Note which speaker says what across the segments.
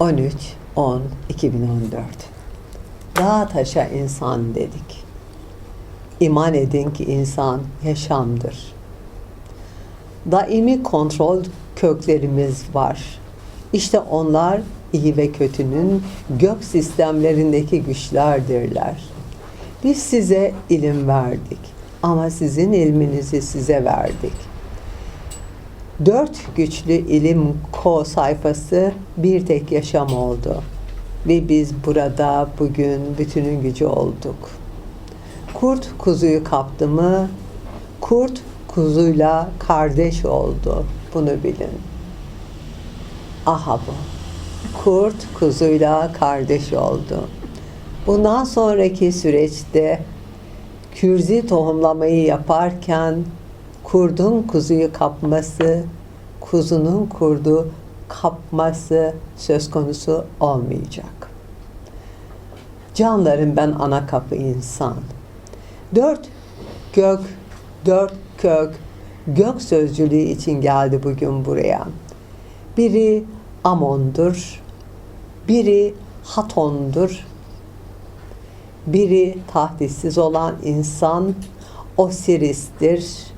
Speaker 1: 13 10 2014 Dağ taşa insan dedik. İman edin ki insan yaşamdır. Daimi kontrol köklerimiz var. İşte onlar iyi ve kötünün gök sistemlerindeki güçlerdirler. Biz size ilim verdik ama sizin ilminizi size verdik. Dört güçlü ilim ko sayfası bir tek yaşam oldu. Ve biz burada bugün bütünün gücü olduk. Kurt kuzuyu kaptı mı, kurt kuzuyla kardeş oldu. Bunu bilin. Aha bu. Kurt kuzuyla kardeş oldu. Bundan sonraki süreçte kürzi tohumlamayı yaparken kurdun kuzuyu kapması, kuzunun kurdu kapması söz konusu olmayacak. Canlarım ben ana kapı insan. Dört gök, dört kök, gök sözcülüğü için geldi bugün buraya. Biri Amon'dur, biri Haton'dur, biri tahdissiz olan insan Osiris'tir,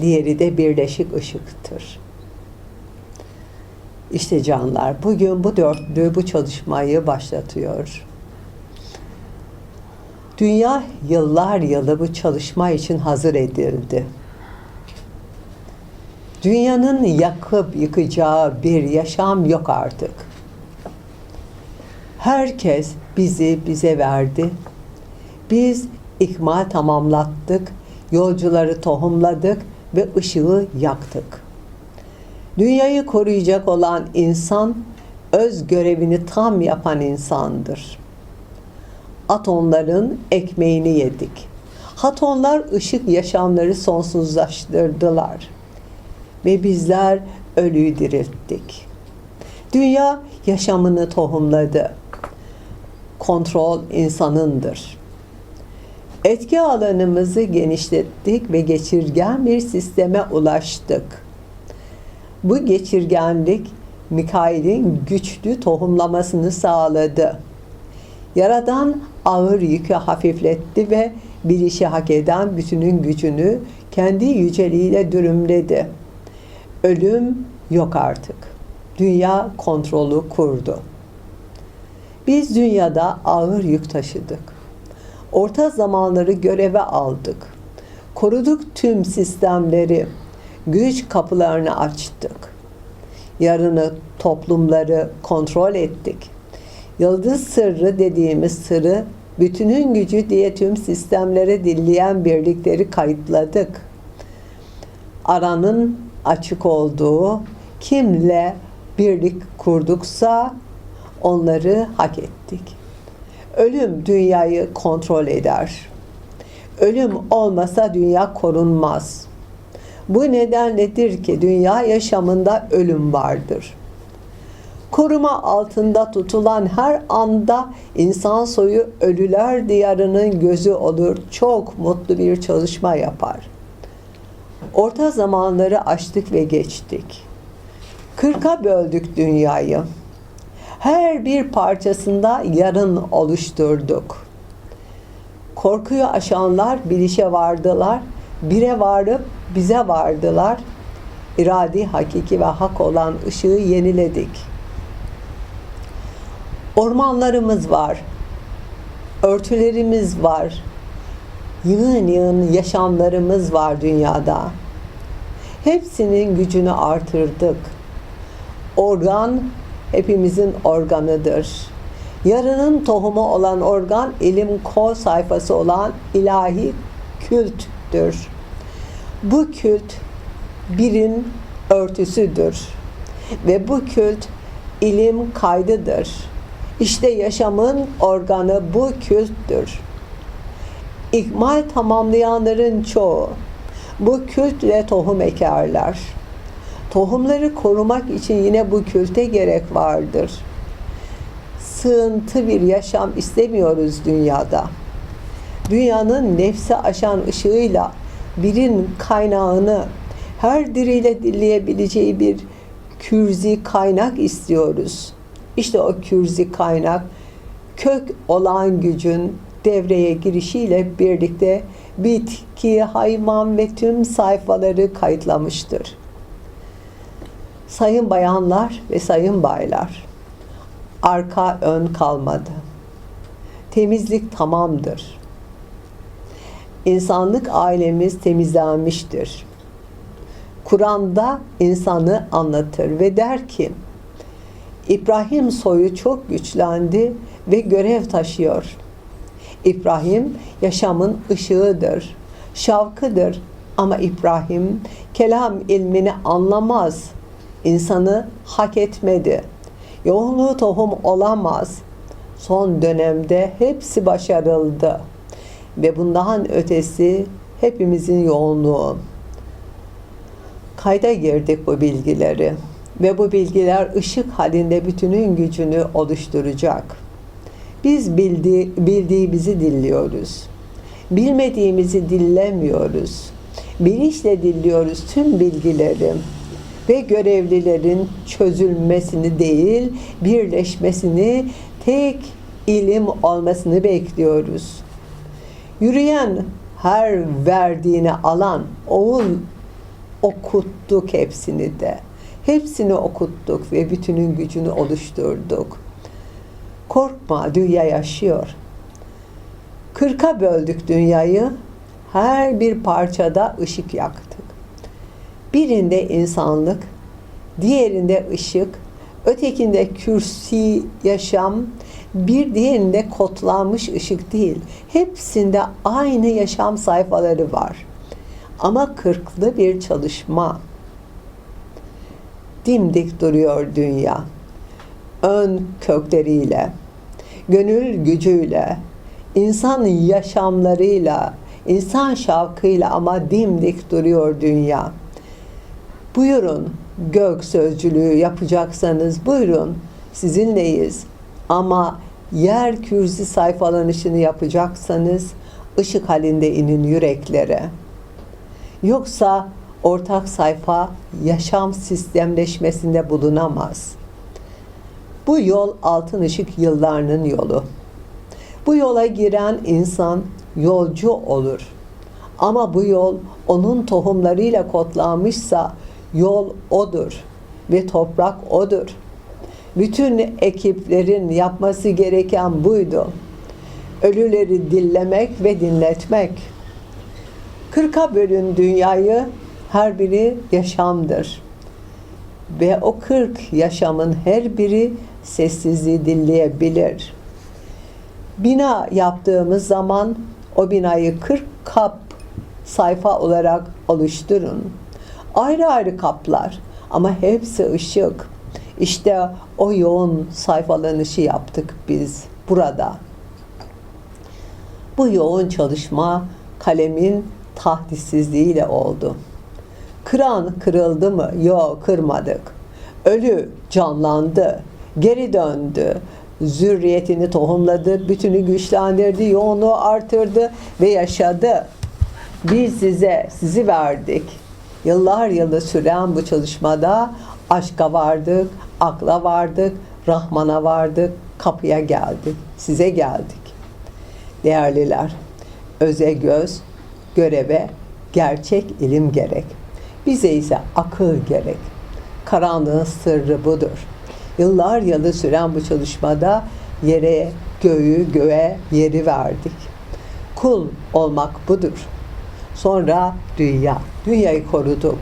Speaker 1: diğeri de birleşik ışıktır. İşte canlar bugün bu dörtlü bu çalışmayı başlatıyor. Dünya yıllar yılı bu çalışma için hazır edildi. Dünyanın yakıp yıkacağı bir yaşam yok artık. Herkes bizi bize verdi. Biz ikmal tamamlattık, yolcuları tohumladık ve ışığı yaktık. Dünyayı koruyacak olan insan öz görevini tam yapan insandır. Atomların ekmeğini yedik. Hatonlar ışık yaşamları sonsuzlaştırdılar. Ve bizler ölüyü dirilttik. Dünya yaşamını tohumladı. Kontrol insanındır. Etki alanımızı genişlettik ve geçirgen bir sisteme ulaştık. Bu geçirgenlik Mikail'in güçlü tohumlamasını sağladı. Yaradan ağır yükü hafifletti ve bir işi hak eden bütünün gücünü kendi yüceliğiyle dürümledi. Ölüm yok artık. Dünya kontrolü kurdu. Biz dünyada ağır yük taşıdık. Orta zamanları göreve aldık. Koruduk tüm sistemleri. Güç kapılarını açtık. Yarını toplumları kontrol ettik. Yıldız sırrı dediğimiz sırrı bütünün gücü diye tüm sistemlere dilleyen birlikleri kayıtladık. Aranın açık olduğu kimle birlik kurduksa onları hak ettik. Ölüm dünyayı kontrol eder. Ölüm olmasa dünya korunmaz. Bu nedenledir ki dünya yaşamında ölüm vardır. Koruma altında tutulan her anda insan soyu ölüler diyarının gözü olur. Çok mutlu bir çalışma yapar. Orta zamanları açtık ve geçtik. Kırka böldük dünyayı. Her bir parçasında yarın oluşturduk. Korkuyu aşanlar bilişe vardılar. Bire varıp bize vardılar. İradi, hakiki ve hak olan ışığı yeniledik. Ormanlarımız var. Örtülerimiz var. Yığın yığın yaşamlarımız var dünyada. Hepsinin gücünü artırdık. Organ hepimizin organıdır. Yarının tohumu olan organ ilim kol sayfası olan ilahi külttür. Bu kült birin örtüsüdür ve bu kült ilim kaydıdır. İşte yaşamın organı bu külttür. İkmal tamamlayanların çoğu bu kültle tohum ekerler. Tohumları korumak için yine bu külte gerek vardır. Sığıntı bir yaşam istemiyoruz dünyada. Dünyanın nefsi aşan ışığıyla birin kaynağını her diriyle dinleyebileceği bir kürzi kaynak istiyoruz. İşte o kürzi kaynak kök olan gücün devreye girişiyle birlikte bitki, hayvan ve tüm sayfaları kayıtlamıştır. Sayın bayanlar ve sayın baylar, arka ön kalmadı. Temizlik tamamdır. İnsanlık ailemiz temizlenmiştir. Kur'an'da insanı anlatır ve der ki, İbrahim soyu çok güçlendi ve görev taşıyor. İbrahim yaşamın ışığıdır, şavkıdır ama İbrahim kelam ilmini anlamaz. İnsanı hak etmedi. Yoğunluğu tohum olamaz. Son dönemde hepsi başarıldı. Ve bundan ötesi hepimizin yoğunluğu. Kayda girdik bu bilgileri ve bu bilgiler ışık halinde bütünün gücünü oluşturacak. Biz bildi, bildiğimizi dilliyoruz. Bilmediğimizi dillemiyoruz. Bilinçle dilliyoruz tüm bilgileri ve görevlilerin çözülmesini değil, birleşmesini, tek ilim olmasını bekliyoruz. Yürüyen her verdiğini alan oğul okuttuk hepsini de. Hepsini okuttuk ve bütünün gücünü oluşturduk. Korkma, dünya yaşıyor. Kırka böldük dünyayı, her bir parçada ışık yaktık. Birinde insanlık, diğerinde ışık, ötekinde kürsi yaşam, bir diğerinde kodlanmış ışık değil. Hepsinde aynı yaşam sayfaları var. Ama kırklı bir çalışma. Dimdik duruyor dünya. Ön kökleriyle, gönül gücüyle, insan yaşamlarıyla, insan şavkıyla ama dimdik duruyor dünya. Buyurun gök sözcülüğü yapacaksanız buyurun sizinleyiz. Ama yer kürsi sayfalanışını yapacaksanız ışık halinde inin yüreklere. Yoksa ortak sayfa yaşam sistemleşmesinde bulunamaz. Bu yol altın ışık yıllarının yolu. Bu yola giren insan yolcu olur. Ama bu yol onun tohumlarıyla kodlanmışsa yol odur ve toprak odur. Bütün ekiplerin yapması gereken buydu. Ölüleri dillemek ve dinletmek. Kırka bölün dünyayı, her biri yaşamdır. Ve o kırk yaşamın her biri sessizliği dinleyebilir. Bina yaptığımız zaman o binayı 40 kap sayfa olarak oluşturun. Ayrı ayrı kaplar ama hepsi ışık. İşte o yoğun sayfalanışı yaptık biz burada. Bu yoğun çalışma kalemin tahdissizliğiyle oldu. Kıran kırıldı mı? Yok kırmadık. Ölü canlandı, geri döndü. Zürriyetini tohumladı, bütünü güçlendirdi, yoğunluğu artırdı ve yaşadı. Biz size, sizi verdik. Yıllar yılı süren bu çalışmada aşka vardık, akla vardık, Rahman'a vardık, kapıya geldik, size geldik. Değerliler, öze göz, göreve gerçek ilim gerek. Bize ise akıl gerek. Karanlığın sırrı budur. Yıllar yılı süren bu çalışmada yere, göğü, göğe yeri verdik. Kul olmak budur. Sonra dünya. Dünyayı koruduk.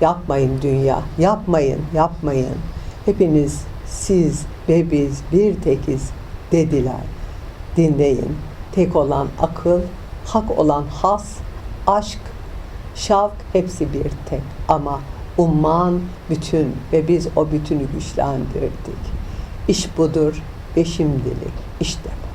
Speaker 1: Yapmayın dünya, yapmayın, yapmayın. Hepiniz siz ve biz bir tekiz dediler. Dinleyin. Tek olan akıl, hak olan has, aşk, şavk hepsi bir tek. Ama umman bütün ve biz o bütünü güçlendirdik. İş budur ve şimdilik işte bu.